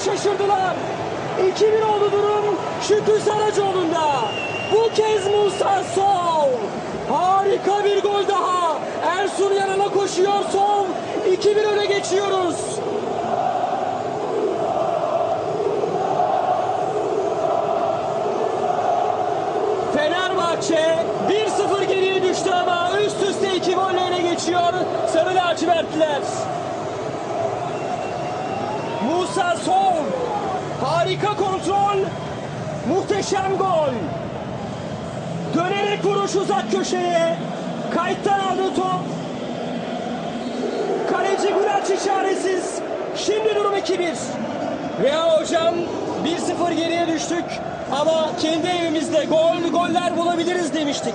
2-1 oldu durum Şükrü Saracoğlu'nda. Bu kez Musa Sol. Harika bir gol daha. Ersun yanına koşuyor Sol. 2-1 öne geçiyoruz. Fenerbahçe 1-0 geriye düştü ama üst üste iki golle öne geçiyor Sarı lacivertliler. Musa Sol. Harika kontrol. Muhteşem gol. Dönerek vuruş uzak köşeye. Kayıttan aldı top. Kaleci Gülaç işaretsiz. Şimdi durum 2-1. Reha hocam 1-0 geriye düştük. Ama kendi evimizde gol goller bulabiliriz demiştik.